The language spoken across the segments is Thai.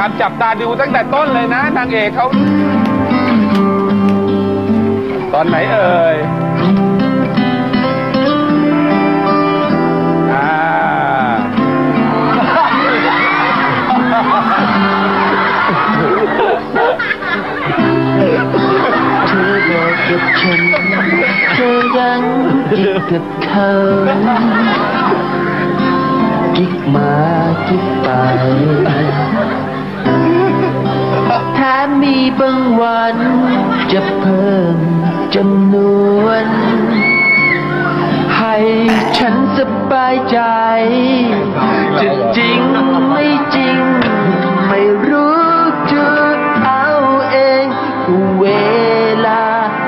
นะครับ จับตาดูตั้งแต่ต้นเลยนะนางเอกเขาตอนไหนเอ่ยอ่าเธอบอกกับฉันเธอยังกิ๊กกับเขากิ๊กมากิ๊กไป จะเพิ่มจำนวน ให้ฉันสบายใจ จะจริงไม่จริง ไม่รู้จะเอาเองเวลา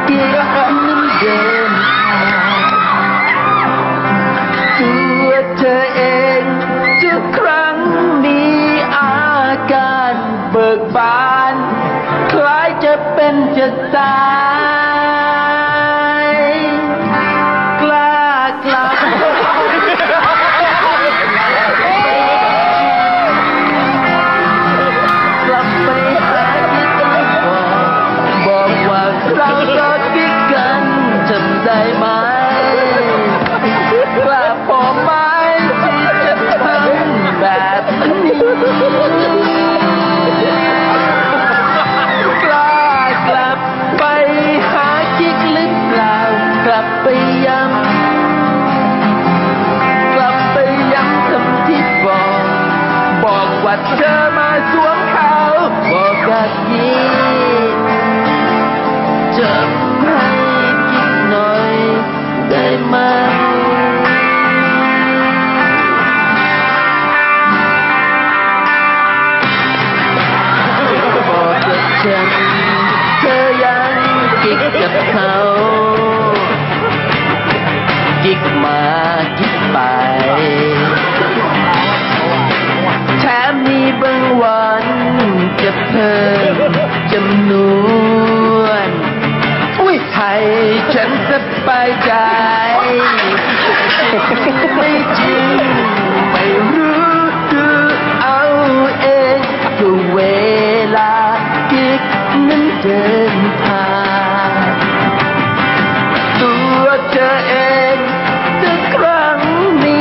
เกี่ยวนั้นเดินตัวเธอเอง ร้ายจะเป็นจะตาย บอกว่าเธอมาสวมเขาบอกแบบนี้จำให้กินหน่อยได้ไหม สบายใจ ไม่จริง ไม่รู้ดูเอาเองก็เวลากิ๊กนั้นเดินผ่านตัวเธอเองทุกครั้งมี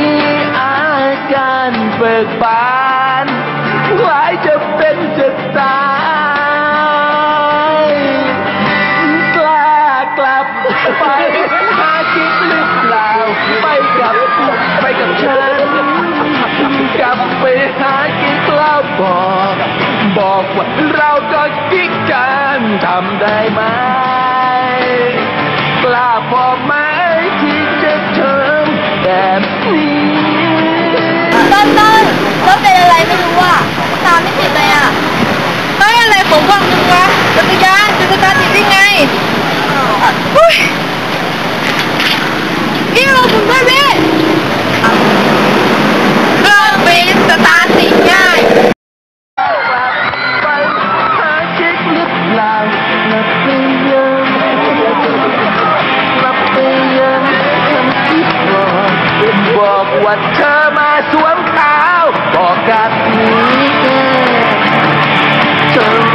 อาการเบิกบานคล้ายจะ เราก็กิ๊กกันทำได้ไหม กล้าพอไหม วเธอมาสวมขาว บอกกับนี้เธอ